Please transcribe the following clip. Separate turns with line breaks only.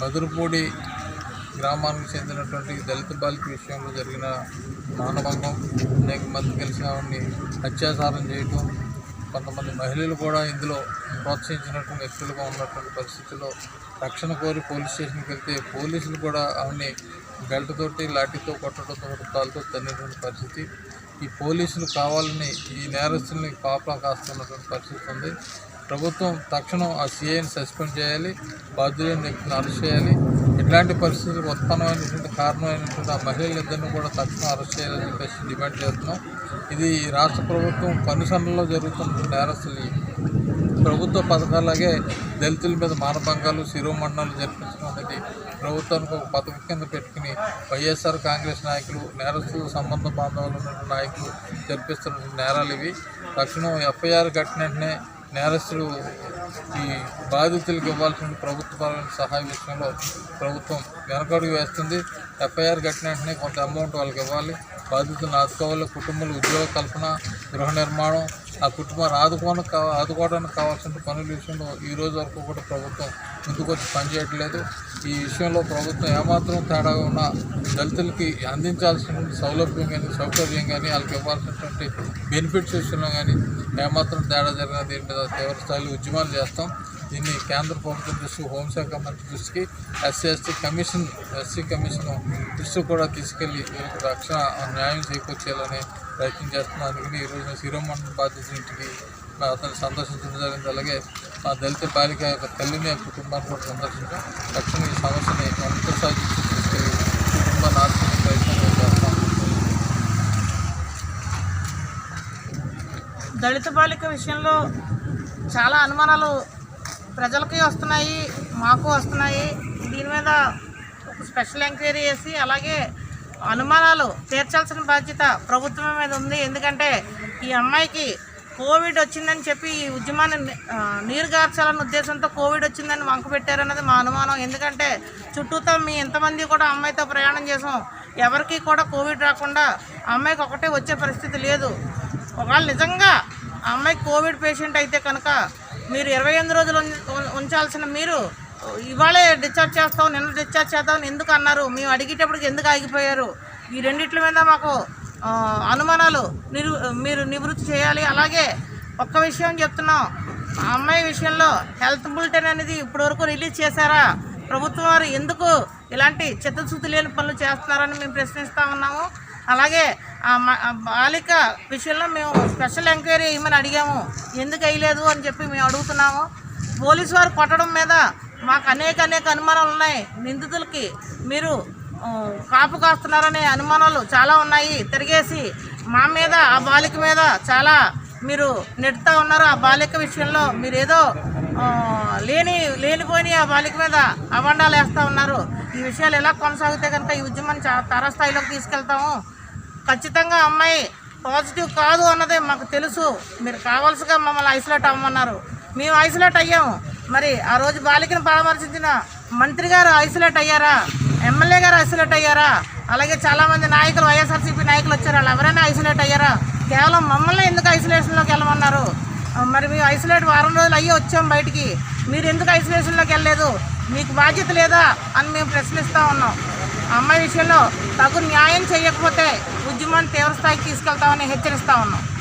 మధురపూడి గ్రామానికి చెందినటువంటి దళిత బాలిక విషయంలో జరిగిన మానభంగం అనేక మంది కలిసిన ఆవిడ్ని అత్యాచారం చేయటం కొంతమంది మహిళలు కూడా ఇందులో ప్రోత్సహించినటువంటి వ్యక్తులుగా ఉన్నటువంటి పరిస్థితుల్లో రక్షణ కోరి పోలీస్ స్టేషన్కి వెళ్తే పోలీసులు కూడా ఆవిడ్ని బెల్ట్తోటి లాఠీతో కొట్టడంతో వృత్తాలతో తల్లినటువంటి పరిస్థితి. ఈ పోలీసులు కావాలని ఈ నేరస్తుల్ని కాపలా కాస్తున్నటువంటి పరిస్థితి ఉంది. ప్రభుత్వం తక్షణం ఆ సీఐని సస్పెండ్ చేయాలి బాధ్యులైన వ్యక్తిని అరెస్ట్ చేయాలి. ఇట్లాంటి పరిస్థితులకు ఉత్పన్నమైనటువంటి కారణమైనటువంటి ఆ మహిళలిద్దరిని కూడా తక్షణం అరెస్ట్ చేయాలని చెప్పేసి డిమాండ్ చేస్తున్నాం. ఇది రాష్ట్ర ప్రభుత్వం కనుసన్నలో జరుగుతున్న నేరస్తులు ప్రభుత్వ పథకాలాగే దళితుల మీద మానభంగాలు శిరోమండనాలు జరిపించడం అనేది ప్రభుత్వానికి ఒక పథకం కింద పెట్టుకుని వైఎస్ఆర్ కాంగ్రెస్ నాయకులు నేరస్తుల సంబంధ బాంధవులు ఉన్నటువంటి నాయకులు జరిపిస్తున్న నేరాలు ఇవి. తక్షణం ఎఫ్ఐఆర్ కట్టిన వెంటనే నేరస్తులు ఈ బాధితులకు ఇవ్వాల్సిన ప్రభుత్వపరమైన సహాయ విషయంలో ప్రభుత్వం వెనకడుగు వేస్తుంది. ఎఫ్ఐఆర్ కట్టిన వెంటనే కొంత అమౌంట్ వాళ్ళకి ఇవ్వాలి. బాధితులను ఆదుకోవాలి. కుటుంబాలు ఉద్యోగ కల్పన గృహ నిర్మాణం ఆ కుటుంబాన్ని ఆదుకోవడానికి కావ ఆదుకోవడానికి కావాల్సిన పనుల విషయంలో ఈ రోజు వరకు కూడా ప్రభుత్వం ముందుకొచ్చి పనిచేయట్లేదు. ఈ విషయంలో ప్రభుత్వం ఏమాత్రం తేడాగా ఉన్నా దళితులకి అందించాల్సిన సౌలభ్యం కానీ సౌకర్యం కానీ వాళ్ళకి ఇవ్వాల్సినటువంటి బెనిఫిట్స్ విషయంలో కానీ ఏమాత్రం తేడా జరిగిన దీని మీద తీవ్ర స్థాయిలో ఉద్యమాలు చేస్తాం. దీన్ని కేంద్ర ప్రభుత్వం దృష్టి హోంశాఖ మంత్రి దృష్టికి SC ST commission SC commission దృష్టి కూడా తీసుకెళ్ళి వీళ్ళకి రక్షణ న్యాయం చేకూర్చేయాలని ప్రయత్నం చేస్తున్నాం. అందుకని ఈరోజు నేను శిరోమండల బాధితుల ఇంటికి అతను సందర్శించడం జరిగింది. అలాగే మా దళిత బాలిక యొక్క తల్లిని కుటుంబాన్ని కూడా సందర్శించడం రక్షణ ఈ సమస్యని ఉన్నత స్థాయి తీసుకెళ్ళి కుటుంబాన్ని ఆదుకునే ప్రయత్నం చేస్తాం.
దళిత బాలిక విషయంలో చాలా అనుమానాలు ప్రజలకి వస్తున్నాయి మాకు వస్తున్నాయి. దీని మీద ఒక స్పెషల్ ఎంక్వైరీ చేసి అలాగే అనుమానాలు తీర్చాల్సిన బాధ్యత ప్రభుత్వం మీద ఉంది. ఎందుకంటే ఈ అమ్మాయికి కోవిడ్ వచ్చిందని చెప్పి ఈ ఉద్యమాన్ని నీరుగార్చాలన్న ఉద్దేశంతో కోవిడ్ వచ్చిందని వంక పెట్టారన్నది మా అనుమానం. ఎందుకంటే చుట్టూతో మీ ఎంతమంది కూడా అమ్మాయితో ప్రయాణం చేసాం. ఎవరికి కూడా కోవిడ్ రాకుండా అమ్మాయికి ఒకటే వచ్చే పరిస్థితి లేదు. ఒకవేళ నిజంగా అమ్మాయి కోవిడ్ పేషెంట్ అయితే కనుక మీరు ఇరవై ఎనిమిది రోజులు ఉం- ఉంచాల్సిన మీరు ఇవాళే డిశ్చార్జ్ చేస్తాం నిన్న డిశ్చార్జ్ చేద్దాం ఎందుకు అన్నారు? మేము అడిగేటప్పటికి ఎందుకు ఆగిపోయారు? ఈ రెండిట్ల మీద మాకు అనుమానాలు నిరు మీరు నివృత్తి చేయాలి. అలాగే ఒక్క విషయం చెప్తున్నాం. ఆ అమ్మాయి విషయంలో హెల్త్ బులెటిన్ అనేది ఇప్పటివరకు రిలీజ్ చేశారా? ప్రభుత్వం వారు ఎందుకు ఇలాంటి చిత్తశుద్ధి లేని పనులు చేస్తున్నారని మేము ప్రశ్నిస్తూ ఉన్నాము. అలాగే ఆ బాలిక విషయంలో మేము స్పెషల్ ఎంక్వైరీ ఇవ్వమని అడిగాము. ఎందుకు వేయలేదు అని చెప్పి మేము అడుగుతున్నాము. పోలీసు వారు కొట్టడం మీద మాకు అనేక అనేక అనుమానాలు ఉన్నాయి. నిందితులకి మీరు కాపు కాస్తున్నారనే అనుమానాలు చాలా ఉన్నాయి. తిరిగేసి మా మీద ఆ బాలిక మీద చాలా మీరు నెడుతూ ఉన్నారు. ఆ బాలిక విషయంలో మీరు ఏదో లేని లేనిపోని ఆ బాలిక మీద అవండాలు వేస్తూ ఉన్నారు. ఈ విషయాలు ఎలా కొనసాగితే కనుక ఈ ఉద్యమాన్ని చా తారాస్థాయిలోకి తీసుకెళ్తాము. ఖచ్చితంగా అమ్మాయి పాజిటివ్ కాదు అన్నదే మాకు తెలుసు. మీరు కావాల్సిగా మమ్మల్ని ఐసోలేట్ అవ్వమన్నారు. మేము ఐసోలేట్ అయ్యాము. మరి ఆ రోజు బాలికను పరామర్శించిన మంత్రి గారు ఐసోలేట్ అయ్యారా? ఎమ్మెల్యే గారు ఐసోలేట్ అయ్యారా? అలాగే చాలామంది నాయకులు వైఎస్ఆర్సీపీ నాయకులు వచ్చారు. వాళ్ళు ఎవరైనా ఐసోలేట్ అయ్యారా? కేవలం మమ్మల్ని ఎందుకు ఐసోలేషన్లోకి వెళ్ళమన్నారు? మరి మేము ఐసోలేట్ వారం రోజులు అయ్యి వచ్చాం బయటికి. మీరు ఎందుకు ఐసోలేషన్లోకి వెళ్ళలేదు? మీకు బాధ్యత లేదా అని మేము ప్రశ్నిస్తూ ఉన్నాం. అమ్మ విషయంలో తగు న్యాయం చేయకపోతే ఉద్యమాన్ని తీవ్రస్థాయికి తీసుకెళ్తామని హెచ్చరిస్తా ఉన్నాం.